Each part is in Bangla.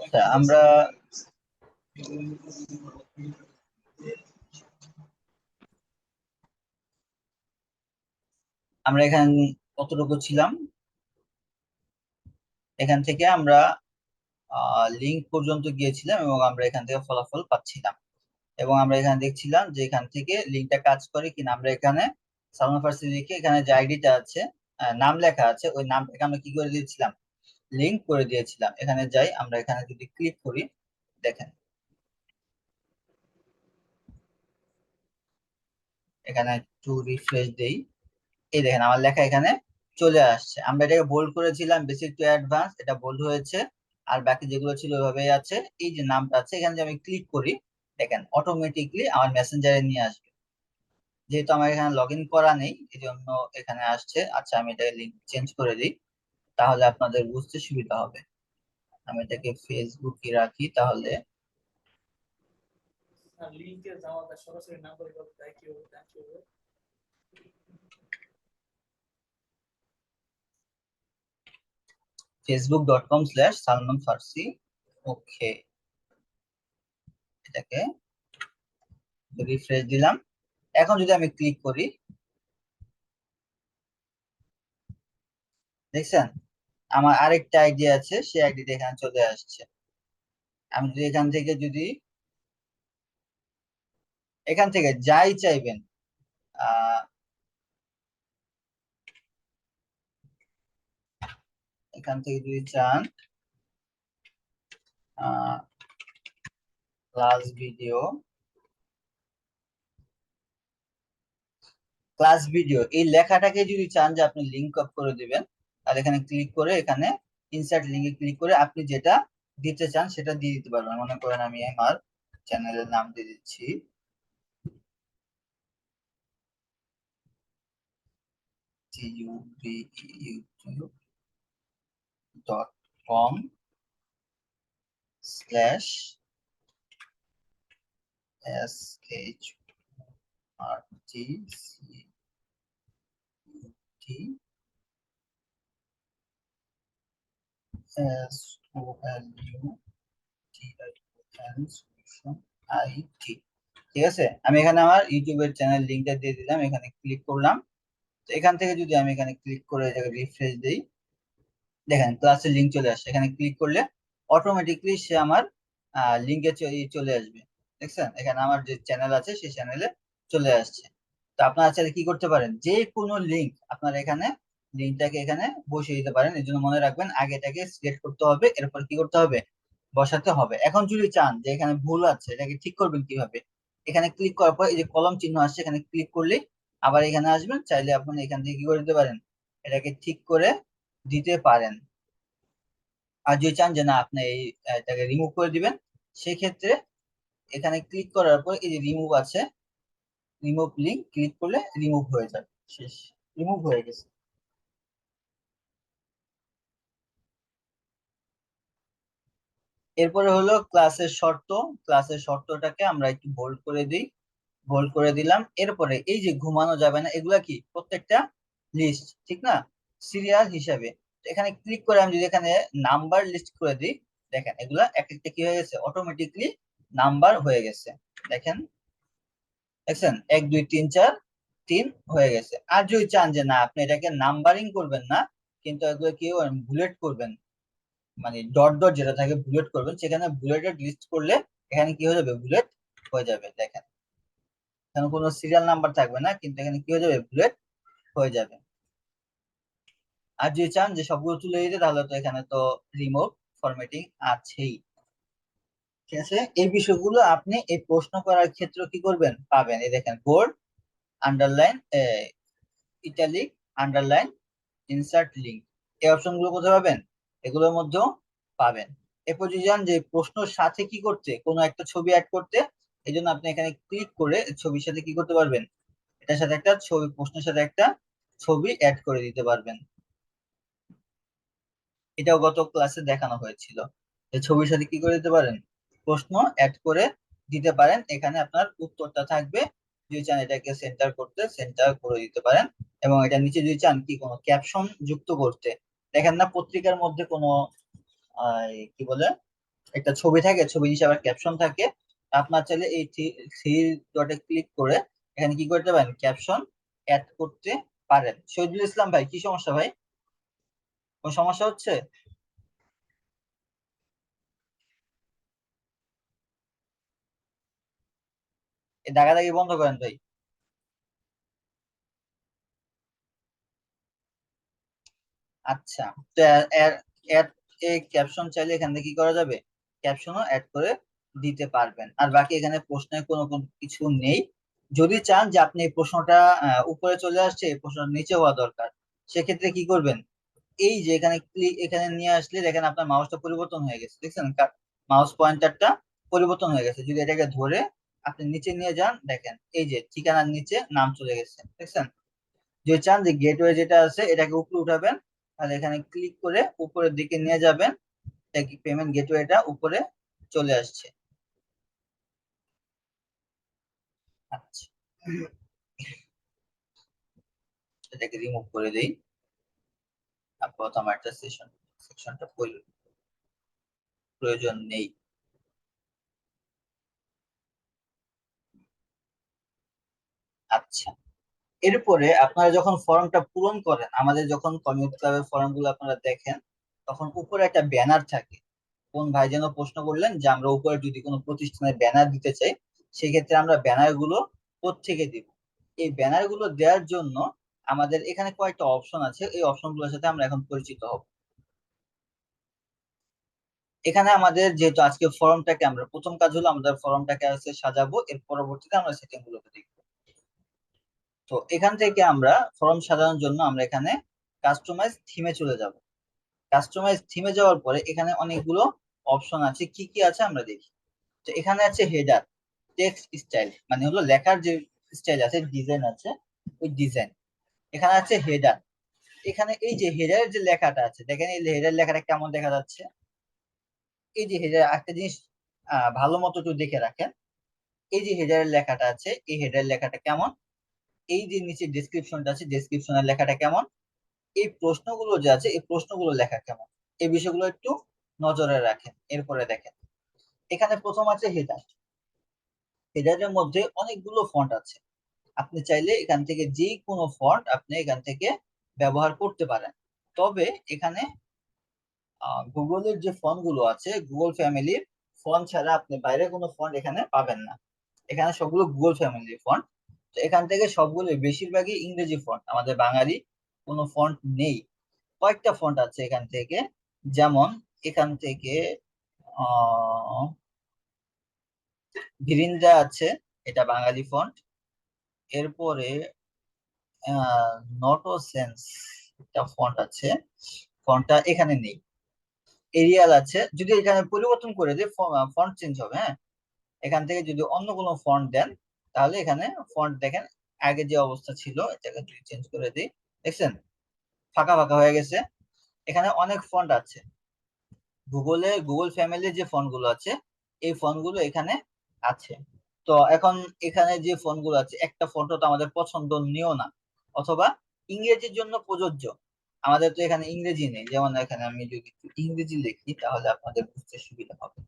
আচ্ছা আমরা আমরা এখান কতটুকু ছিলাম? এখান থেকে আমরা লিঙ্ক পর্যন্ত গিয়েছিলাম এবং আমরা এখান থেকে ফলাফল পাচ্ছিলাম। এবং আমরা এখানে দেখছিলাম যে এখান থেকে লিঙ্কটা কাজ করে কিনা। আমরা এখানে সালমান ফার্সি লিখে এখানে যে আইডিটা আছে নাম লেখা আছে, ওই নামটাকে আমরা কি করে দিয়েছিলাম? লিঙ্ক করে দিয়েছিলাম। এখানে যাই, আমরা এখানে যদি ক্লিক করি, দেখেন। এখানে একটু রিফ্রেশ দেই। এই দেখেন, আমার লেখা এখানে চলে আসছে। আমরা এটাকে বোল্ড করেছিলাম বেসিক টু অ্যাডভান্স এটা বোল্ড হয়েছে। আর বাকি যেগুলো ছিল ওইভাবেই আছে। এই যে নামটা আছে, এখানে যদি আমি ক্লিক করি, দেখেন অটোমেটিকলি আমার মেসেঞ্জারে নিয়ে আসবে। যেহেতু আমার এখানে লগ ইন করা নেই এই জন্য এখানে আসছে। আচ্ছা আমি এটাকে লিঙ্ক চেঞ্জ করে দিই। তাহলে আপনাদের বুঝতে সুবিধা হবে। আমি এটাকে ফেসবুকে রাখি তাহলে। Facebook dot com slash Salman Farsi okay এটাকে রিফ্রেশ দিলাম। এখন যদি আমি ক্লিক করি দেখছেন? আমার আরেকটা আইডি আছে, সেই আইডিটা এখানে চলে আসছে। আমি যদি এখান থেকে যদি এখান থেকে যাই চাইবেন এখান থেকে যদি চান ক্লাস ভিডিও ক্লাস ভিডিও এই লেখাটাকে যদি চান যে আপনি লিঙ্ক আপ করে দিবেন তাহলে এখানে ক্লিক করে এখানে ইনসার্ট লিঙ্কে ক্লিক করে আপনি যেটা দিতে চান সেটা দিয়ে দিতে পারবেন। মনে করেন আমি আমার চ্যানেলের নাম দিয়ে দিচ্ছি। Dot dot com slash s h r t c u t s o l u t i n solution i t. ঠিক আছে? আমি এখানে আমার ইউটিউবের চ্যানেল লিঙ্কটা দিয়ে দিলাম, এখানে ক্লিক করলাম। তো এখান থেকে যদি আমি এখানে ক্লিক করে এটাকে রিফ্রেশ দিই, দেখেন ক্লাসের লিঙ্ক চলে আসে এখানে ক্লিক করলে অটোমেটিকলি সে আমার লিঙ্কে চলে আসবে। দেখছেন? এখানে আমার যে চ্যানেল আছে, সেই চ্যানেলে চলে আসছে। তো আপনারা চাইলে কি করতে পারেন? যে কোনো লিঙ্ক আপনারা এখানে লিঙ্কটাকে এখানে বসিয়ে দিতে পারেন। এর জন্য মনে রাখবেন আগে এটাকে সিলেক্ট করতে হবে, এরপর কি করতে হবে? বসাতে হবে। এখন যদি চান যে এখানে ভুল আছে, এটাকে ঠিক করবেন কীভাবে? এখানে ক্লিক করার পর এই যে কলম চিহ্ন আসছে, এখানে ক্লিক করলে আবার এখানে আসবেন। চাইলে আপনি এখান থেকে কি করে দিতে পারেন? এটাকে ঠিক করে দিতে পারেন। আর যদি চান যে না, আপনি এই এটাকে রিমুভ করে দিবেন, সেক্ষেত্রে এখানে ক্লিক করার পর এই যে রিমুভ আছে রিমুভ লিঙ্ক ক্লিক করলে রিমুভ হয়ে যাবে। শেষ। রিমুভ হয়ে গেছে। এরপরে হলো ক্লাসের শর্ত। ক্লাসের শর্তটাকে আমরা একটু বোল্ড করে দিই। বোল্ড করে দিলাম। এরপরে এই যে ঘুমানো যাবে না, এগুলা কি? প্রত্যেকটা লিস্ট ঠিক না? সিরিয়াল হিসাবে। এখানে ক্লিক করে আমি যদি এখানে নাম্বার লিস্ট করে দিই, দেখেন এগুলা এক একটা কি হয়ে গেছে? অটোমেটিকলি নাম্বার হয়ে গেছে। দেখেন, দেখছেন? এক, দুই, তিন, চার, তিন হয়ে গেছে। আর যদি চান যে না, আপনি এটাকে নাম্বারিং করবেন না, কিন্তু এগুলো কি বুলেট করবেন। মানে ডট ডট যেটা থাকে বুলেট করবেন, সেখানে বুলেটেড লিস্ট করলে এখানে কি হয়ে যাবে? বুলেট হয়ে যাবে, দেখেন। এখানে কোনো সিরিয়াল নাম্বার থাকবে না, কিন্তু এখানে কি হয়ে যাবে? বুলেট হয়ে যাবে। আর যদি চান যে সবগুলো তুলে দিতে, তাহলে তো এখানে তো রিমুভ ফরম্যাটিং আছেই। ঠিক আছে? এই বিষয়গুলো আপনি এই প্রশ্ন করার ক্ষেত্রে কি করবেন? পাবেন। এই দেখেন bold underline italic underline insert link এই অপশনগুলো কোথায় পাবেন? এগুলোর মধ্যেও পাবেন। এরপর যদি যান যে প্রশ্নর সাথে কি করতে, কোনো একটা ছবি অ্যাড করতে এই জন্য আপনি এখানে ক্লিক করে ছবির সাথে কি করতে পারবেন? এটার সাথে একটা ছবি, প্রশ্নের সাথে একটা ছবি অ্যাড করে দিতে পারবেন। এটাও গত ক্লাসে দেখানো হয়েছিল। যে ছবির সাথে কি করে দিতে পারেন? প্রশ্ন অ্যাড করে দিতে পারেন। এখানে আপনার উত্তরটা থাকবে। যদি চান এটাকে সেন্টার করতে সেন্টার করে দিতে পারেন। এবং এটা নিচে যদি চান কি কোনো ক্যাপশন যুক্ত করতে দেখেন না পত্রিকার মধ্যে কোনো কি বলে, একটা ছবি থাকে, ছবি হিসাবে ক্যাপশন থাকে, আপনার চাইলে এই থ্রি ডটে ক্লিক করে এখানে কি করতে পারেন? ক্যাপশন অ্যাড করতে পারেন। শহীদুল ইসলাম ভাই, কি সমস্যা ভাই? কোন সমস্যা হচ্ছে? দাগাদাগি বন্ধ করেন ভাই। আচ্ছা তো অ্যাড এ ক্যাপশন চাইলে এখান থেকে কি করা যাবে? ক্যাপশনও অ্যাড করে দিতে পারবেন। আর বাকি এখানে প্রশ্নের কোনো কিছু নেই। যদি চান যে আপনি এই প্রশ্নটা উপরে চলে আসছে, এই প্রশ্নটা নিচে হওয়া দরকার, সেক্ষেত্রে কি করবেন? এই যে এখানে ক্লিক এখানে নিয়ে আসলে দেখেন আপনার মাউসটা পরিবর্তন হয়ে গেছে। দেখছেন? মাউস পয়েন্টারটা পরিবর্তন হয়ে গেছে। যদি এটাকে ধরে আপনি নিচে নিয়ে যান, দেখেন, এই যে ঠিকানার নিচে নাম চলে গেছে। দেখছেন? যদি চান যে গেটওয়ে যেটা আছে, এটাকে উপরে উঠাবেন। তাহলে এখানে ক্লিক করে উপরের দিকে নিয়ে যাবেন। দেখি পেমেন্ট গেটওয়েটা উপরে চলে আসছে। আচ্ছা। এটাকে রিমুভ করে দেই। আপাতত আমার একটা সেশন সেকশনটা প্রয়োজন নেই। আচ্ছা। এরপরে আপনারা যখন ফর্মটা পূরণ করেন, আমাদের যখন কমিউনিটি ক্লাবের ফর্মগুলো আপনারা দেখেন, তখন উপরে একটা ব্যানার থাকে। কোন ভাই যেন প্রশ্ন করলেন যে, আমরা উপরে যদি কোনো প্রতিষ্ঠানের ব্যানার দিতে চাই, সেক্ষেত্রে আমরা ব্যানারগুলো থেকে দিব? এই ব্যানারগুলো দেওয়ার জন্য আমাদের এখানে কয়েকটা অপশন আছে। এই অপশনগুলোর সাথে আমরা এখন পরিচিত হব। এখানে আমাদের যেহেতু আজকে ফর্মটাকে আমরা, প্রথম কাজ হলো আমাদের ফর্মটাকে আছে সাজাবো, এর পরবর্তীতে আমরা সেটিং গুলোকে দেখব। তো এখান থেকে আমরা ফর্ম সাজানোর জন্য আমরা এখানে কাস্টমাইজ থিমে চলে যাব। কাস্টমাইজ থিমে যাওয়ার পরে এখানে অনেকগুলো অপশন আছে, কি কি আছে আমরা দেখি। তো এখানে আছে হেডার টেক্সট স্টাইল মানে হলো লেখার যে স্টাইল আছে ডিজাইন আছে, ওই ডিজাইন এখানে আছে হেডার এখানে এই যে হেডারের যে লেখাটা আছে, দেখেন এই হেডার লেখাটা কেমন দেখা যাচ্ছে? এই যে হেডার একটা জিনিস ভালো মতো একটু দেখে রাখেন। এই যে হেডারের লেখাটা আছে, এই হেডার লেখাটা কেমন? এই যে নিচে ডেসক্রিপশনটা আছে ডেসক্রিপশনের লেখাটা কেমন? এই প্রশ্নগুলো যে আছে, এই প্রশ্নগুলো লেখা কেমন? এই বিষয়গুলো একটু নজরে রাখেন, এরপরে দেখেন। এখানে প্রথম আছে হেডার হেডারের মধ্যে অনেকগুলো ফন্ট আছে। আপনি চাইলে এখান থেকে যে কোনো ফন্ট আপনি এখান থেকে ব্যবহার করতে পারেন। তবে এখানে গুগলের যে ফন্টগুলো আছে, গুগল ফ্যামিলির ফন্ট ছাড়া আপনি বাইরে কোনো ফন্ট এখানে পাবেন না। এখানে সবগুলো গুগল ফ্যামিলির ফন্ট তো এখান থেকে সবগুলো বেশিরভাগই ইংরেজি ফন্ট আমাদের বাঙালি কোনো ফন্ট নেই। কয়েকটা ফন্ট আছে এখান থেকে। যেমন এখান থেকে ভিরিন্দা আছে, এটা বাঙালি ফন্ট এরপরে নটো সেন্স একটা ফন্ট আছে। ফন্টটা এখানে নেই। এরিয়াল আছে। যদি এখানে পরিবর্তন করে দিই ফন্ট চেঞ্জ হবে হ্যাঁ? এখান থেকে যদি অন্য কোনো ফন্ট দেন তাহলে এখানে ফন্ট দেখেন, আগে যে অবস্থা ছিল, এটাকে যদি চেঞ্জ করে দিই। দেখছেন? ফাঁকা ফাঁকা হয়ে গেছে। এখানে অনেক ফন্ট আছে। গুগলে গুগল ফ্যামিলির যে ফন্টগুলো আছে, এই ফন্টগুলো এখানে আছে। তো এখন এখানে যে ফোনগুলো আছে, একটা ফটো তো আমাদের পছন্দনীয় না। অথবা ইংরেজির জন্য প্রযোজ্য। আমাদের তো এখানে ইংরেজি নেই। যেমন এখানে আমি যদি ইংরেজি লিখি, তাহলে আপনাদের বুঝতে সুবিধা হবে।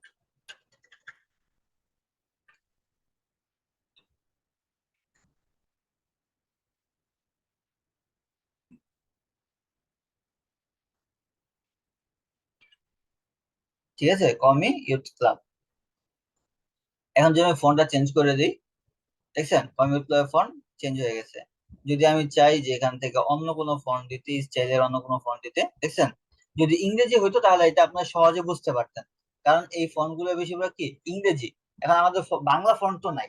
ঠিক আছে? কমি ইউথ ক্লাব এখন যদি আমি ফোনটা চেঞ্জ করে দিই, দেখছেন? কমি ইউথ ক্লাবের ফোন চেঞ্জ হয়ে গেছে। যদি আমি চাই যে এখান থেকে অন্য কোনো ফোন দিতে স্টাইলের অন্য কোনো ফোন দিতে, দেখছেন? যদি ইংরেজি হইতো, তাহলে এটা আপনার সহজে বুঝতে পারতেন। কারণ এই ফোনগুলো বেশিরভাগ কি? ইংরেজি। এখন আমাদের বাংলা ফোন তো নাই।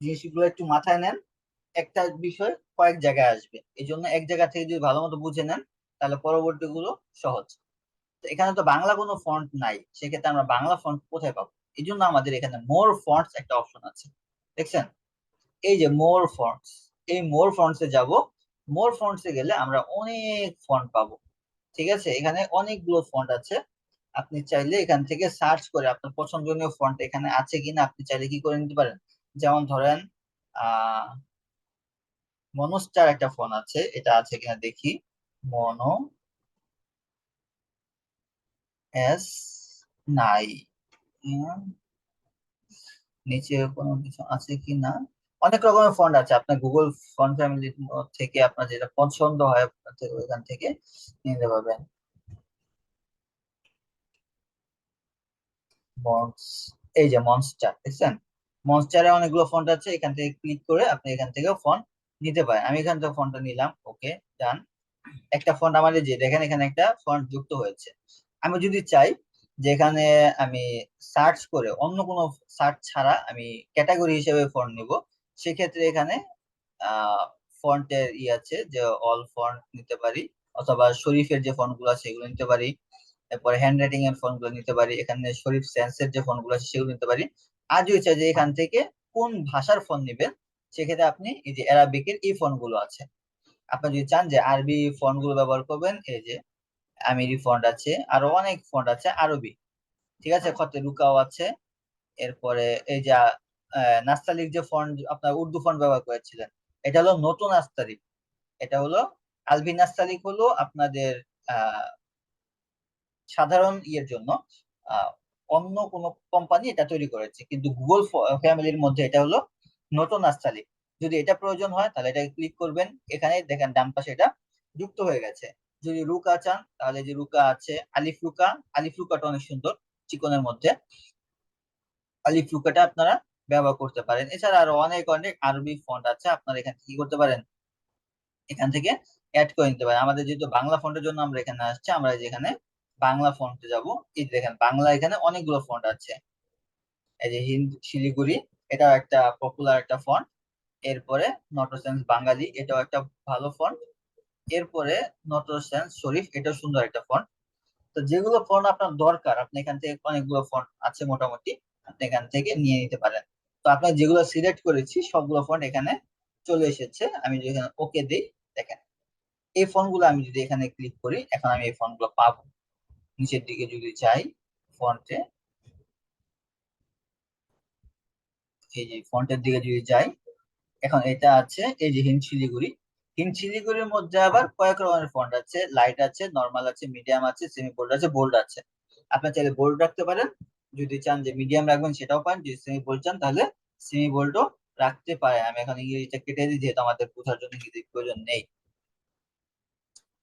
জিনিসগুলো একটু মাথায় নেন। একটা বিষয় কয়েক জায়গায় আসবে। এই জন্য এক জায়গা থেকে যদি ভালো মতো বুঝে নেন, তাহলে পরবর্তীগুলো সহজ। এখানে তো বাংলা কোনো ফন্ট নাই, সেক্ষেত্রে আমরা বাংলা ফন্ট কোথায় পাবো? এই জন্য আমাদের এখানে মোর ফন্টস একটা অপশন আছে, দেখছেন? এই যে মোর ফন্টস এই মোর ফন্টসে যাব মোর ফন্টসে গেলে আমরা অনেক ফন্ট পাবো, ঠিক আছে? এখানে অনেকগুলো ফন্ট আছে, আপনি চাইলে এখান থেকে সার্চ করে আপনার পছন্দনীয় ফন্ট এখানে আছে কিনা আপনি চাইলে কি করে নিতে পারেন? যেমন ধরেন আহ মনোস্টার একটা ফোন আছে, এটা আছে কিনা দেখি মনো এস নাই। নিচে কোনো কিছু আছে কি না? অনেক রকমের ফন্ট আছে। আপনার গুগল ফন্ট ফ্যামিলি থেকে আপনার যেটা পছন্দ হয় ওইখান থেকে নিতে পারবেন। এই যে মনস্টার দেখছেন? মনস্টারে অনেকগুলো ফন্ট আছে। এখান থেকে ক্লিক করে আপনি এখান থেকেও ফন্ট নিতে পারেন। আমি এখান থেকে ফন্টটা নিলাম। ওকে ডান একটা ফন্ট আমার এই যে, দেখেন এখানে একটা ফন্ট যুক্ত হয়েছে। আমি যদি চাই যে এখানে আমি সার্চ করে অন্য কোনো সার্চ ছাড়া আমি ক্যাটাগরি হিসেবে ফন্ট নিব, সেক্ষেত্রে এখানে ফন্টের ই আছে যে অল ফন্ট নিতে পারি, অথবা শরীফের যে ফন্টগুলো আছে সেগুলো নিতে পারি তারপরে হ্যান্ড রাইটিং এর ফন্টগুলো নিতে পারি, এখানে শরীফ সেন্সের যে ফন্টগুলো আছে সেগুলো নিতে পারি। আর যদি চাই যে এখান থেকে কোন ভাষার ফন্ট নেবেন, সেক্ষেত্রে আপনি এই যে অ্যারাবিকের এই ফন্টগুলো আছে। আপনি যদি চান যে আরবি ফন্টগুলো ব্যবহার করবেন, এই যে আমিরি ফন্ট আছে আরও অনেক ফন্ট আছে আরবি। ঠিক আছে? খতে রুকাও আছে। এরপরে এই যে নাস্তালিক যে ফন্ট আপনার উর্দু ফন্ট ব্যবহার করেছিলেন এটা হলো নতুন নাস্তালিক এটা হলো আলভি নাস্তালিক হলো আপনাদের আহ সাধারণ ইয়ের জন্য আহ, অন্য কোন কোম্পানি এটা তৈরি করেছে। কিন্তু গুগল ফ্যামিলির মধ্যে এটা হলো নতুন নাস্তালিক যদি এটা প্রয়োজন হয় তাহলে এটা ক্লিক করবেন। এখানে দেখেন ডান পাশে এটা যুক্ত হয়ে গেছে। যদি রুকা চান, তাহলে যে রুকা আছে, আলিফ রুকা, আলিফ রুকাটা অনেক সুন্দর চিকনের মধ্যে। আলিফ রুকাটা আপনারা ব্যবহার করতে পারেন। এছাড়া আরও অনেক অনেক আরবি ফন্ট আছে, আপনারা এখান থেকে কি করতে পারেন? এখান থেকে অ্যাড করে নিতে পারেন। আমাদের যেহেতু বাংলা ফন্টের জন্য আমরা এখানে আসছি, আমরা এই যে এখানে বাংলা ফন্টে যাব। এই দেখেন, বাংলা এখানে অনেকগুলো ফন্ট আছে। এই যে হিন্দ, শিলিগুড়ি, এটাও একটা পপুলার একটা ফন্ট এরপরে নটরসেন্স বাঙালি, এটাও একটা ভালো ফন্ট এরপরে নটরসেন্স শরীফ, এটা সুন্দর একটা ফন্ট তো যেগুলো ফন্ট আপনার দরকার, আপনি এখান থেকে অনেকগুলো ফন্ট আছে মোটামুটি, আপনি এখান থেকে নিয়ে নিতে পারেন। তো আপনার যেগুলো সিলেক্ট করেছি, সবগুলো ফন্ট এখানে চলে এসেছে। আমি যদি এখানে ওকে দিই, দেখেন, এই ফন্টগুলো আমি যদি এখানে ক্লিক করি, এখন আমি এই ফন্টগুলো পাবো। নিচের দিকে যদি যাই ফন্টে এই যে ফন্টের দিকে যদি যাই, এখন এটা আছে, এই যে হিন্দ শিলিগুড়ি শিলিগুড়ির মধ্যে আবার কয়েক রকমের ফন্ট আছে। লাইট আছে নর্মাল আছে মিডিয়াম আছে সেমি বোল্ড আছে বোল্ড আছে। আপনি চাইলে বোল্ড রাখতে পারেন। যদি চান যে মিডিয়াম রাখবেন সেটাও পারেন। যদি সেমি বোল্ড চান তাহলে সেমি বোল্ডও রাখতে পারে আমি এখন ইংরেজিটা কেটে দিই যেহেতু আমাদের বোঝার জন্য ইংরেজির প্রয়োজন নেই।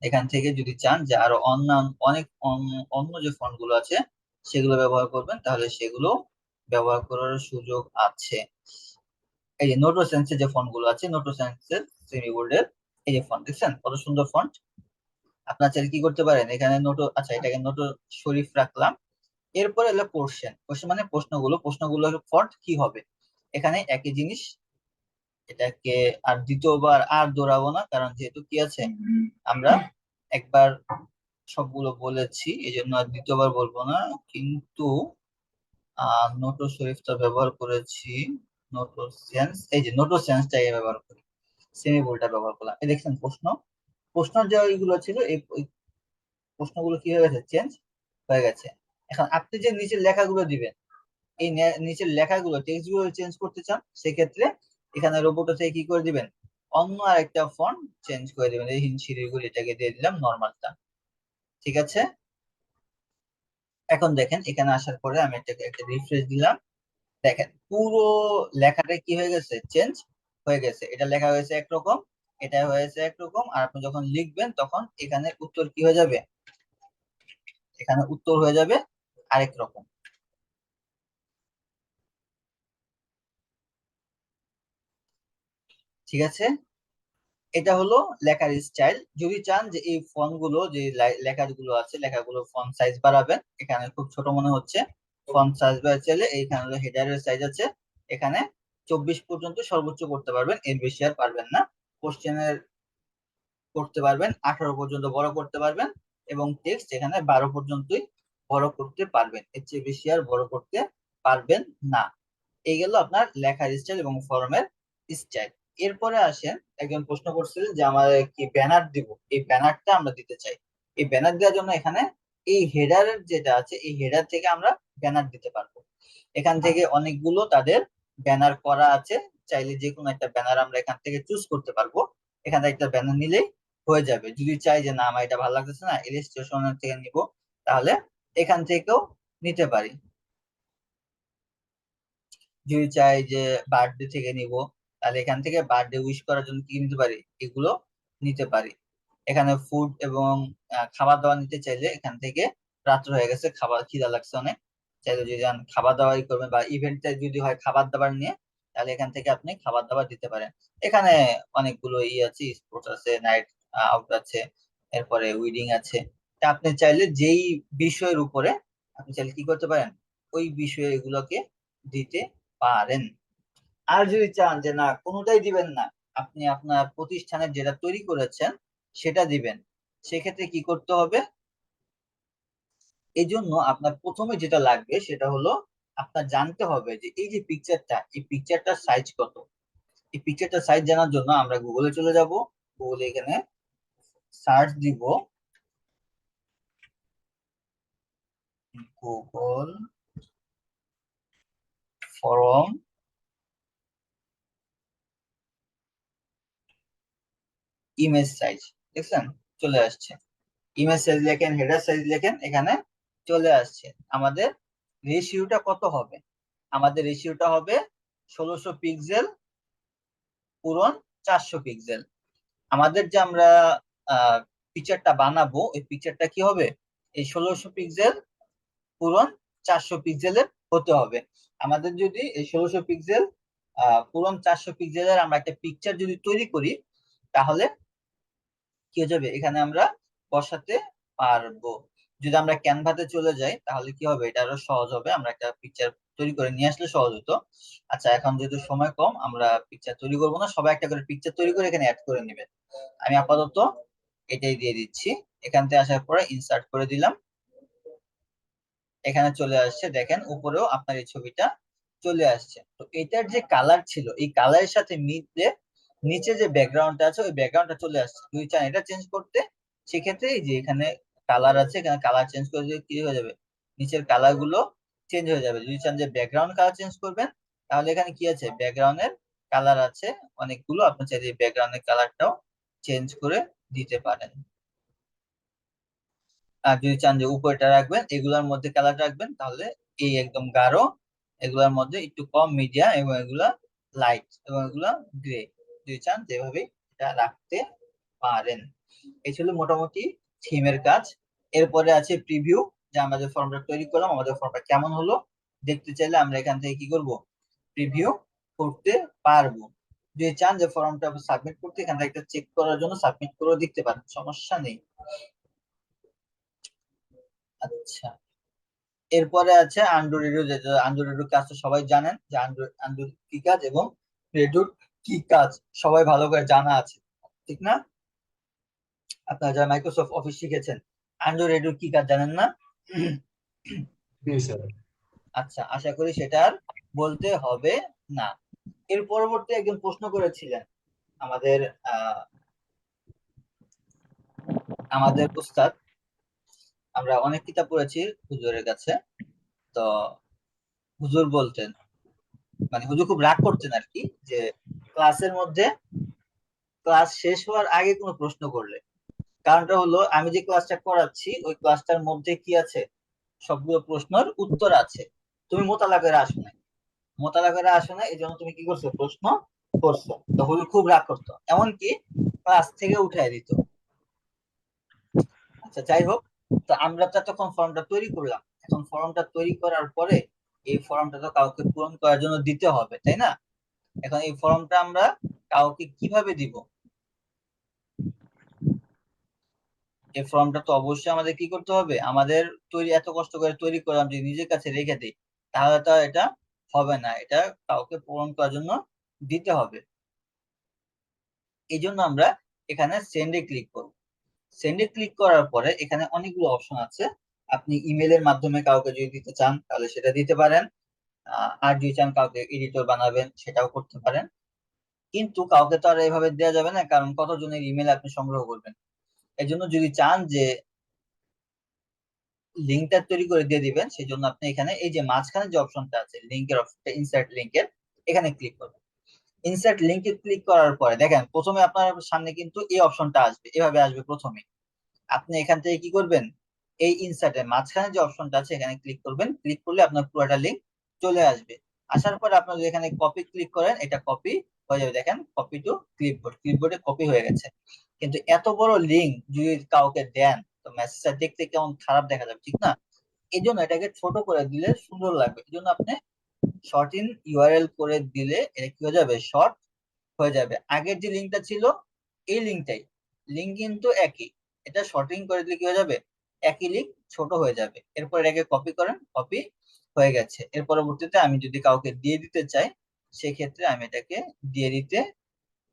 এখান থেকে যদি চান যে আরও অন্য অনেক অন্য- যে ফন্টগুলো আছে, সেগুলো ব্যবহার করবেন, তাহলে সেগুলো ব্যবহার করার সুযোগ আছে। এই যে নোটো সেন্সের যে ফন্টগুলো আছে নোটো সেন্সের সেমি বোল্ডের এই যে ফন্ট দেখছেন? কত সুন্দর ফন্ট আপনার চাইলে কি করতে পারেন? এখানে নোটো আচ্ছা এটাকে নোটো শরীফ রাখলাম। এরপরে হলো কোশ্চেন কোশ্চেন মানে প্রশ্নগুলো। প্রশ্নগুলো ফন্ট কি হবে? এখানে একই জিনিস। এটাকে আর দ্বিতীয়বার আর দৌড়াবো না, কারণ যেহেতু কি আছে? আমরা একবার সবগুলো বলেছি এই জন্য আর দ্বিতীয়বার বলব না। কিন্তু নোটো শরীফটা ব্যবহার করেছি। নোটো সেন্স এই যে নোটো সেন্সটাই ব্যবহার করি। সেমি বোল্ডটা ব্যবহার করলাম। এই দেখছেন প্রশ্ন? প্রশ্ন যে এইগুলো ছিল, এই প্রশ্নগুলো কি হয়ে গেছে? চেঞ্জ হয়ে গেছে। এখন আপনি যে নিচের লেখাগুলো দিবেন, এই নিচের লেখাগুলো টেক্সটগুলো চেঞ্জ করতে চান, সেক্ষেত্রে এখানে রোবট থেকে কি করে দিবেন? অন্য আরেকটা ফন্ট চেঞ্জ করে দিবেন। এই হিন শিলিগুড়ি এটাকে দিয়ে দিলাম নর্মালটা ঠিক আছে? এখন দেখেন, এখানে আসার পরে আমি এটাকে একটা রিফ্রেশ দিলাম। দেখেন, পুরো লেখাটা কি হয়ে গেছে? চেঞ্জ হয়ে গেছে। এটা লেখা হয়েছে একরকম, এটা হয়েছে একরকম, আর আপনি যখন লিখবেন তখন এখানে উত্তর কি হয়ে যাবে? এখানে উত্তর হয়ে যাবে আরেক রকম। ঠিক আছে? এটা হলো লেখার স্টাইল যদি চান যে এই ফন্টগুলো যে লেখাগুলো আছে, লেখাগুলো ফন্ট সাইজ বাড়াবেন, এখানে খুব ছোট মনে হচ্ছে। ফন্ট সাইজ বাড়াতে চাইলে এইখানে হেডারের সাইজ আছে। এখানে চব্বিশ পর্যন্ত সর্বোচ্চ করতে পারবেন, এর বেশি আর পারবেন না। কোশ্চেনের করতে পারবেন, আঠারো পর্যন্ত বড় করতে পারবেন এবং টেক্সট এখানে বারো পর্যন্তই বড় করতে পারবেন। এর চেয়ে বেশি আর বড় করতে পারবেন না। এই গেল আপনার লেখার স্টাইল এবং ফর্মের স্টাইল এরপরে আসেন, একজন প্রশ্ন করছিলেন যে আমাদের কি ব্যানার দিব? এই ব্যানারটা আমরা দিতে চাই। এই ব্যানার দেওয়ার জন্য এখানে এই হেডারের যেটা আছে, এই হেডার থেকে আমরা ব্যানার দিতে পারব। এখান থেকে অনেকগুলো তাদের ব্যানার করা আছে, চাইলে যে কোনো একটা ব্যানার আমরা এখান থেকে চুজ করতে পারব। এখান থেকে একটা ব্যানার নিলেই হয়ে যাবে। যদি চাই যে না, আমার এটা ভালো লাগতেছে না ইলিস্ট্রেশন থেকে নিব, তাহলে এখান থেকেও নিতে পারি। যদি চাই যে বার্থডে থেকে নিব, তাহলে এখান থেকে বার্থডে উইশ করার জন্য কি নিতে পারি? এগুলো নিতে পারি। এখানে ফুড এবং খাবার দাবার নিতে চাইলে এখান থেকে রাত্র হয়ে গেছে, খাবার খিদা লাগছে অনেক। চাইলে যদি যান খাবার দাবারই করবেন বা ইভেন্টে যদি হয় খাবার দাবার নিয়ে, তাহলে এখান থেকে আপনি খাবার দাবার দিতে পারেন। এখানে অনেকগুলো ই আছে স্পোর্টস আছে নাইট আউট আছে, এরপরে উইডিং আছে। তা আপনি চাইলে যেই বিষয়ের উপরে আপনি চাইলে কি করতে পারেন? ওই বিষয়ে এগুলোকে দিতে পারেন। আর যদি চান যে না, কোনোটাই দিবেন না, আপনি আপনার প্রতিষ্ঠানের যেটা তৈরি করেছেন, সেটা দিবেন। সেক্ষেত্রে কি করতে হবে? এই জন্য আপনার প্রথমে যেটা লাগবে সেটা হলো আপনার জানতে হবে যে এই যে পিকচারটা এই পিকচারটার সাইজ কত? এই পিকচারটার সাইজ জানার জন্য আমরা গুগলে চলে যাব। গুগলে এখানে সার্চ দিব। গুগল ফরম ইমেজ সাইজ দেখছেন? চলে আসছে। ইমেজ সাইজ লেখেন হেডার সাইজ লেখেন, এখানে চলে আসছে। আমাদের রেশিওটা কত হবে? আমাদের রেশিওটা হবে ষোলোশো পিক্সেল পূরণ চারশো পিক্সেল আমাদের যে আমরা পিকচারটা বানাবো ওই পিকচারটা কি হবে? এই ষোলোশো পিক্সেল পূরণ চারশো পিক্সেলের হতে হবে। আমাদের যদি এই ষোলোশো পিক্সেল পূরণ চারশো পিক্সেলের আমরা একটা পিকচার যদি তৈরি করি, তাহলে কি হয়ে যাবে? এখানে আমরা বসাতে পারব। যদি আমরা ক্যানভাতে চলে যাই, তাহলে কি হবে? এটা আরও সহজ হবে। আমরা একটা পিকচার তৈরি করে নিয়ে আসলে সহজ হতো। আচ্ছা এখন যেহেতু সময় কম, আমরা পিকচার তৈরি করব না। সবাই একটা করে পিকচার তৈরি করে এখানে অ্যাড করে নেবেন আমি আপাতত এটাই দিয়ে দিচ্ছি। এখান থেকে আসার পরে ইনসার্ট করে দিলাম। এখানে চলে আসছে, দেখেন, উপরেও আপনার এই ছবিটা চলে আসছে। তো এটার যে কালার ছিল, এই কালারের সাথে মিলে নিচে যে ব্যাকগ্রাউন্ডটা আছে, ওই ব্যাকগ্রাউন্ডটা চলে আসছে। যদি চান এটা চেঞ্জ করতে, সেক্ষেত্রে এই যে এখানে কালার আছে এখানে কালার চেঞ্জ করে দিলে কি হয়ে যাবে? নিচের কালারগুলো চেঞ্জ হয়ে যাবে। যদি চান যে ব্যাকগ্রাউন্ড কালার চেঞ্জ করবেন, তাহলে এখানে কি আছে? ব্যাকগ্রাউন্ডের কালার আছে, অনেকগুলো। আপনি চাইলে ব্যাকগ্রাউন্ডের কালারটাও চেঞ্জ করে দিতে পারেন। আর যদি চান যে উপরটা রাখবেন, এগুলোর মধ্যে কালার রাখবেন, তাহলে এই একদম গাঢ়, এগুলোর মধ্যে একটু কম মিডিয়া এবং এগুলা লাইট এবং এগুলা গ্রে যদি চান যেভাবে এটা রাখতে পারেন। এই ছিল মোটামুটি থিমের কাজ। এরপরে আছে প্রিভিউ, যে আমরা যে ফর্মটা তৈরি করলাম। আমাদের ফর্মটা কেমন হলো দেখতে চাইলে আমরা এখান থেকে কি করব? প্রিভিউ করতে পারব। যদি চান যে ফর্মটা সাবমিট করতে, এখান থেকে একটা চেক করার জন্য সাবমিট করে দেখতে পারেন, সমস্যা নেই। আচ্ছা। এরপরে আছে আন্ডু রেডু আন্ডু রেডু কাজটা সবাই জানেন, যে আন্ডু কি কাজ এবং রেডুর কি কাজ, সবাই ভালো করে জানা আছে, ঠিক না? আপনারা যারা মাইক্রোসফট অফিস শিখেছেন আন্ডু রেডুর কি কাজ জানেন না? আচ্ছা আশা করি সেটা আর বলতে হবে না। এর পরবর্তী একজন প্রশ্ন করেছিলেন আমাদের আমাদের উস্তাদ আমরা অনেক কিতাব পড়েছি হুজুরের কাছে তো হুজুর বলতেন মানে হুজুর খুব রাগ করতেন আর কি যে ক্লাসের মধ্যে ক্লাস শেষ হওয়ার আগে কোনো প্রশ্ন করলে। কারণটা হলো, আমি যে ক্লাসটা করাচ্ছি, ওই ক্লাসটার মধ্যে কি আছে? সবগুলো প্রশ্নের উত্তর আছে। তুমি মোতালা করে আসো না মোতালা করে আসো না এই জন্য তুমি কি করছ? প্রশ্ন করছ। তো হুজুর খুব রাগ করতো। এমনকি ক্লাস থেকে উঠাই দিত। আচ্ছা যাই হোক। তো আমরা তো তখন ফর্মটা তৈরি করলাম। এখন ফর্মটা তৈরি করার পরে এই ফর্মটা তো কাউকে পূরণ করার জন্য দিতে হবে, তাই না? এখন এই ফর্মটা আমরা কাউকে কীভাবে দিব? এই ফর্মটা তো অবশ্যই আমাদের কি করতে হবে? আমাদের তৈরি, এত কষ্ট করে তৈরি করলাম যদি নিজের কাছে রেখে দিই, তাহলে তো এটা হবে না। এটা কাউকে পূরণ করার জন্য দিতে হবে। এই জন্য আমরা এখানে সেন্ডে ক্লিক করব। সেন্ডে ক্লিক করার পরে এখানে অনেকগুলো অপশন আছে। আপনি ইমেলের মাধ্যমে কাউকে যদি দিতে চান, তাহলে সেটা দিতে পারেন। আর যদি চান কাউকে এডিটর বানাবেন, সেটাও করতে পারেন। কিন্তু কাউকে তো আর এভাবে দেওয়া যাবে না, কারণ কতজনের ইমেল আপনি সংগ্রহ করবেন? এই জন্য যদি চান যে লিঙ্কটা তৈরি করে দিয়ে দিবেন সেই জন্য আপনি এখানে এই যে মাঝখানে যে অপশনটা আছে লিঙ্কের অপশনটা ইনসার্ট লিঙ্কের এখানে ক্লিক করবেন। ইনসার্ট লিঙ্কে ক্লিক করার পরে দেখেন, প্রথমে আপনার সামনে কিন্তু এই অপশনটা আসবে, এভাবে আসবে প্রথমে। আপনি এখান থেকে কি করবেন? এই ইনসার্টের মাঝখানে যে অপশনটা আছে, এখানে ক্লিক করবেন। ক্লিক করলে আপনার পুরোটা লিঙ্ক চলে আসবে। আসার পর আপনার যদি এখানে কপি ক্লিক করেন, এটা কপি হয়ে যাবে। দেখেন কপি টু ক্লিপবোর্ড ক্লিপবোর্ডে কপি হয়ে গেছে। কিন্তু এত বড় লিঙ্ক যদি কাউকে দেন, তো মেসেজটা দেখতে কেমন খারাপ দেখা যাবে, ঠিক না? এই জন্য এটাকে ছোট করে দিলে সুন্দর লাগবে। এই জন্য আপনি শর্ট ইন ইউআরএল করে দিলে এটা কি হয়ে যাবে? শর্ট হয়ে যাবে। আগের যে লিঙ্কটা ছিল, এই লিঙ্কটাই লিঙ্ক কিন্তু একই। এটা শর্টিং করে দিলে কি হয়ে যাবে? একই লিঙ্ক ছোট হয়ে যাবে। এরপর এটাকে কপি করেন কপি হয়ে গেছে। এর পরবর্তীতে আমি যদি কাউকে দিয়ে দিতে চাই, সেক্ষেত্রে আমি এটাকে দিয়ে দিতে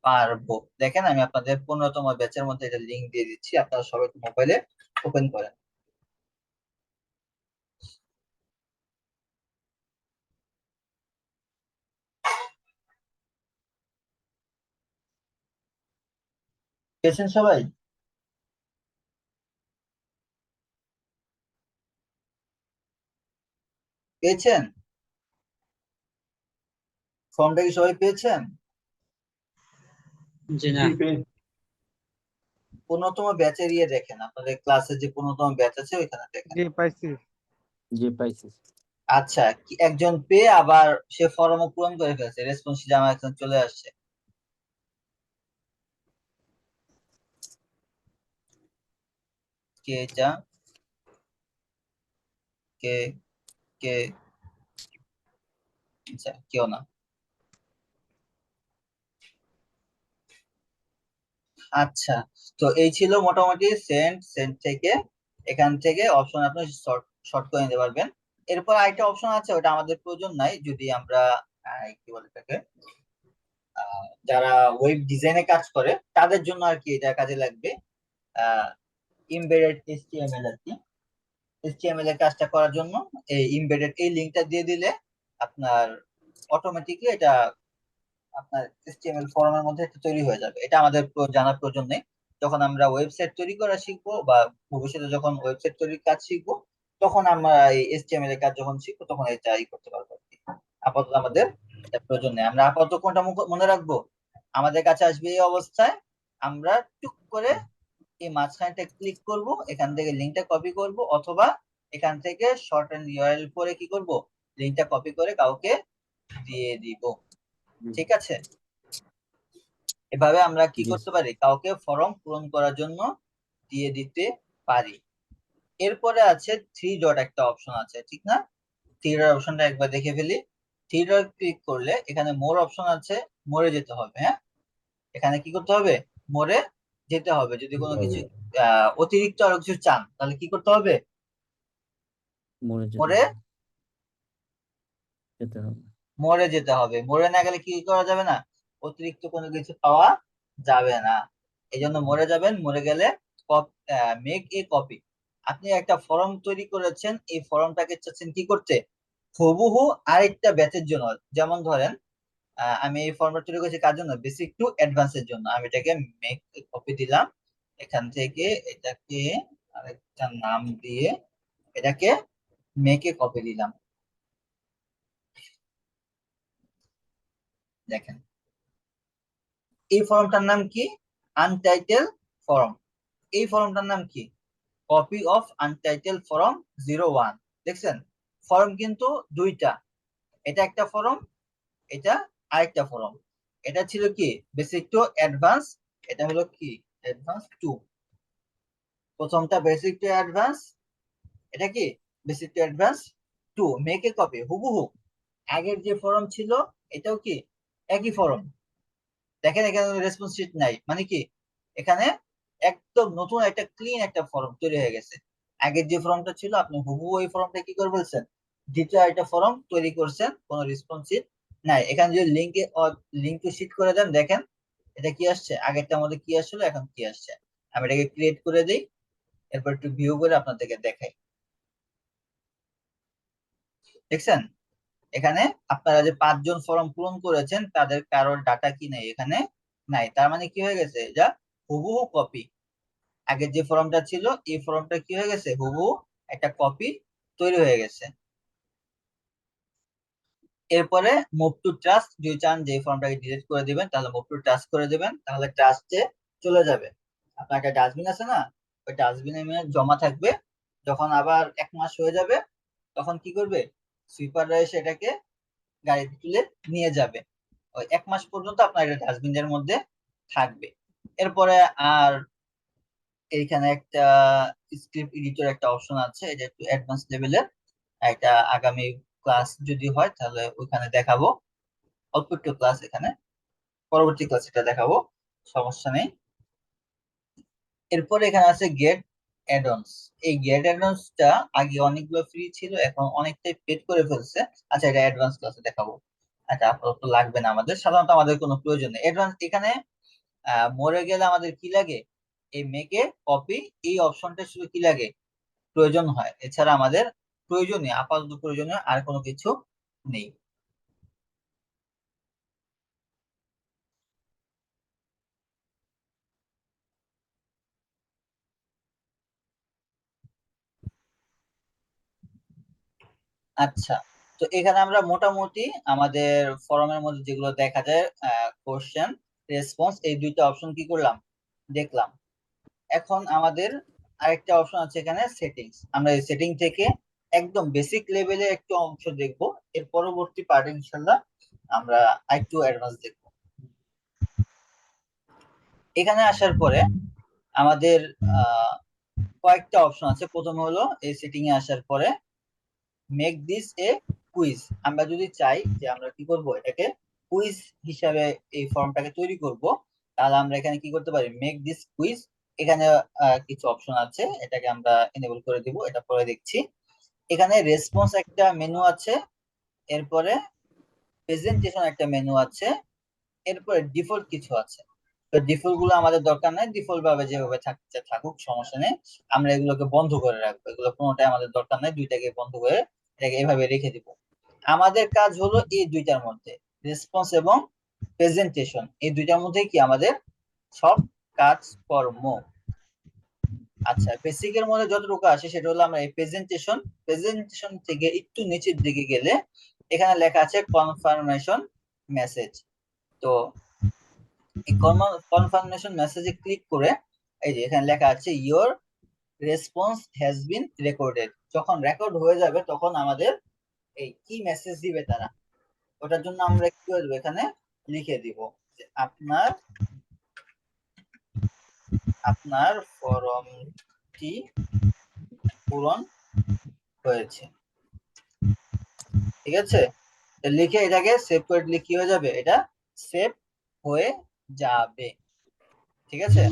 পারব। দেখেন, আমি আপনাদের পনেরোতম ব্যাচের মধ্যে এটা লিঙ্ক দিয়ে দিচ্ছি, আপনারা সবাই মোবাইলে ওপেন করেন। পেয়েছেন সবাই? পেয়েছেন? ফর্মটা কি সবাই পেয়েছেন? জি না। পনেরোতম ব্যাচের ইয়ে দেখেন আপনাদের ক্লাসে যে পনেরোতম ব্যাচ আছে ওইখানে দেখেন। জি পাইছি। জি পাইছি। আচ্ছা একজন পেয়ে আবার সে ফর্মও পূরণ করে ফেলছে রেসপন্স আমার এখন চলে আসছে। কে এটা কে কে? আচ্ছা কেউ না। আচ্ছা তো এই ছিল মোটামুটি সেন্ট সেন্ট থেকে এখান থেকে অপশন আপনি শর্ট করে নিতে পারবেন। এরপর আরেকটা অপশন আছে ওটা আমাদের প্রয়োজন নাই যদি আমরা কি বলে আহ, যারা ওয়েব ডিজাইনে কাজ করে তাদের জন্য আর কি এটা কাজে লাগবে ইমবেডেড এইচটিএমএল আর কি। এইচটিএমএল এর কাজটা করার জন্য এই ইমবেডেড এই লিংকটা দিয়ে দিলে আপনার অটোমেটিকলি এটা আপনার এইচটিএমএল ফর্মের মধ্যে তৈরি হয়ে যাবে। এটা আমাদের জানার প্রয়োজন নেই। যখন আমরা ওয়েবসাইট তৈরি করা শিখব বা ভবিষ্যতে যখন ওয়েবসাইট তৈরির কাজ শিখব, তখন আমরা এই এইচটিএমএল এর কাজ যখন শিখব, তখন এটা ই করতে পারব আপাতত আমাদের প্রয়োজন নেই। আমরা আপাতত কোনটা মনে রাখব? আমাদের কাছে আসবে এই অবস্থায়। আমরা টুক করে এই মাঝখানটা ক্লিক করব, এখান থেকে লিঙ্কটা কপি করব, অথবা এখান থেকে শর্ট এন্ড ইউআরএল করে কি করব? লিঙ্কটা কপি করে কাউকে দিয়ে দিব। ঠিক আছে? এভাবে আমরা কি করতে পারি? কাউকে ফর্ম পূরণ করার জন্য দিয়ে দিতে পারি। এরপরে আছে থ্রি ডট একটা অপশন আছে ঠিক না? থ্রি ডট অপশনটা একবার দেখে ফেলি। থ্রি ডট ক্লিক করলে এখানে মোর অপশন আছে মোরে যেতে হবে হ্যাঁ? এখানে কি করতে হবে? মোরে যেতে হবে। যদি কোনো কিছু আহ, অতিরিক্ত আরও কিছু চান তাহলে কি করতে হবে? মরে যেতে? হবে। মোড়ে যেতে হবে। মরে না গেলে কি করা যাবে না? অতিরিক্ত কোনো কিছু পাওয়া যাবে না। এই জন্য মরে যাবেন, মরে গেলে মেক এ কপি আপনি একটা ফর্ম তৈরি করেছেন, এই ফর্মটাকে চাচ্ছেন কি করতে? হুবহু আরেকটা ব্যাচের জন্য। যেমন ধরেন আমি এই ফর্মটা তৈরি করেছি কার জন্য? বেসিক টু অ্যাডভান্সের জন্য। আমি এটাকে মেক কপি দিলাম। এখান থেকে এটাকে আরেকটা নাম দিয়ে এটাকে মেকে কপি দিলাম। দেখেন। এই ফর্মটার নাম কি? আনটাইটেল ফর্ম এই ফর্মটার নাম কি? Copy of untitled form zero one দেখছেন? ফর্ম কিন্তু দুইটা। এটা একটা ফর্ম এটা আরেকটা ফর্ম এটা ছিল কি? বেসিক টু অ্যাডভান্স এটা হলো কি? অ্যাডভান্স টু প্রথমটা বেসিক টু অ্যাডভান্স এটা কি? Basic to advance to make a copy হুবহু। আগের যে ফর্ম ছিল, এটাও কি? একই ফর্ম দেখেন এখানে রেসপন্স শিট নাই। মানে কি? এখানে একদম নতুন একটা ক্লিন একটা ফর্ম তৈরি হয়ে গেছে। আগের যে ফর্মটা ছিল, আপনি হুবহু ওই ফর্মটা কি করে ফেলছেন? দ্বিতীয় একটা ফর্ম তৈরি করছেন, কোনো রেসপন্স শিট নাই। এখানে যদি লিঙ্কে লিঙ্ক শিট করে দেন, দেখেন এটা কি আসছে? আগেরটার মধ্যে কি আসছিল, এখন কি আসছে? আমি এটাকে ক্রিয়েট করে দিই, এরপর একটু ভিউ করে আপনাদেরকে দেখাই। দেখছেন? এখানে আপনারা যে পাঁচজন ফর্ম পূরণ করেছেন, তাদের কারোর ডাটা কি নেই? এখানে নাই। তার মানে কি হয়ে গেছে? এটা হুবহু কপি আগের যে ফর্মটা ছিল, এই ফর্মটা কি হয়ে গেছে? হুবহু একটা কপি তৈরি হয়ে গেছে। এরপরে মুভ টু ট্রাস্ট যদি চান যে ফর্মটাকে ডিলিট করে দিবেন, তাহলে মুভ টু ট্রাস্ট করে দিবেন। তাহলে ট্রাস্টে চলে যাবে। আপনার একটা ডাস্টবিন আছে না? ওই ডাস্টবিনে জমা থাকবে। যখন আবার এক মাস হয়ে যাবে, তখন কি করবে? সুইপাররা এসে এটাকে গাড়িতে তুলে নিয়ে যাবে। ওই এক মাস পর্যন্ত আপনার এটা ডাস্টবিনের মধ্যে থাকবে। এরপরে আর এইখানে একটা স্ক্রিপ্ট এডিটর একটা অপশন আছে, এটা একটু অ্যাডভান্স লেভেলের এটা আগামী ক্লাস যদি হয়, তাহলে ওইখানে দেখাবো। অল্প একটু ক্লাস এখানে। পরবর্তী ক্লাস এটা দেখাবো। সমস্যা নেই। এরপরে এখানে আছে গেট অ্যাডন্স এই গেট অ্যাডন্সটা আগে অনেকগুলো ফ্রি ছিল, এখন অনেকটাই পেড করে ফেলছে। আচ্ছা এটা অ্যাডভান্স ক্লাসে দেখাবো। আচ্ছা আপাতত লাগবে না আমাদের। সাধারণত আমাদের কোনো প্রয়োজন নেই। অ্যাডভান্স এখানে মরে গেলে আমাদের কি লাগে? এই মেকে কপি এই অপশনটা শুধু কি লাগে? প্রয়োজন হয়। এছাড়া আমাদের প্রয়োজনীয়, আপাতত প্রয়োজনীয় আর কোনো কিছু নেই। আচ্ছা তো এখানে আমরা মোটামুটি আমাদের ফরমের মধ্যে যেগুলো দেখা যায় কোশ্চেন রেসপন্স এই দুইটা অপশন কি করলাম? দেখলাম। এখন আমাদের আরেকটা অপশন আছে এখানে সেটিংস আমরা এই সেটিং থেকে একদম বেসিক লেভেলে একটু অংশ দেখব। এর পরবর্তী পার্ট ইনশাল্লাহ আমরা আরেকটু অ্যাডভান্স দেখব। এখানে আসার পরে আমাদের কয়েকটা অপশন আছে। প্রথমে হলো এই সেটিং এ আসার পরে মেক দিস এ কুইজ আমরা যদি চাই যে আমরা কি করব, এটাকে কুইজ হিসাবে এই ফর্মটাকে তৈরি করব, তাহলে আমরা এখানে কি করতে পারি? মেক দিস কুইজ এখানে কিছু অপশন আছে, এটাকে আমরা এনেবল করে দিব, এটা পরে দেখছি। এখানে রেসপন্স একটা মেনু আছে, এরপরে প্রেজেন্টেশন একটা মেনু আছে, এরপরে ডিফল্ট কিছু আছে। তো ডিফল্টগুলো আমাদের দরকার নাই ডিফল্ট ভাবে যেভাবে থাকছে থাকুক, সমস্যা নেই। আমরা এগুলোকে বন্ধ করে রাখব, এগুলো কোনোটাই আমাদের দরকার নাই, দুইটাকে বন্ধ করে এটাকে এভাবে রেখে দিব। আমাদের কাজ হলো এই দুইটার মধ্যে রেসপন্স এবং প্রেজেন্টেশন এই দুইটার মধ্যে কি আমাদের সব কাজ কর্ম। আচ্ছা বেসিক এর মধ্যে যতটুকু আসে সেটা হলো আমরা এই প্রেজেন্টেশন প্রেজেন্টেশন থেকে একটু নিচের দিকে গেলে এখানে লেখা আছে কনফার্মেশন মেসেজ তো এই কনফার্মেশন মেসেজে ক্লিক করে এই যে এখানে লেখা আছে your response has been recorded যখন রেকর্ড হয়ে যাবে, তখন আমাদের এই কি মেসেজ দিবে তারা? ওটার জন্য আমরা কি করব? এখানে লিখে দিব যে আপনার আপনার ফর্মটি পূরণ হয়েছে। ঠিক আছে? লিখে এটাকে সেভ করে দিলে কি হয়ে যাবে? এটা সেভ হয়ে যাবে। ঠিক আছে?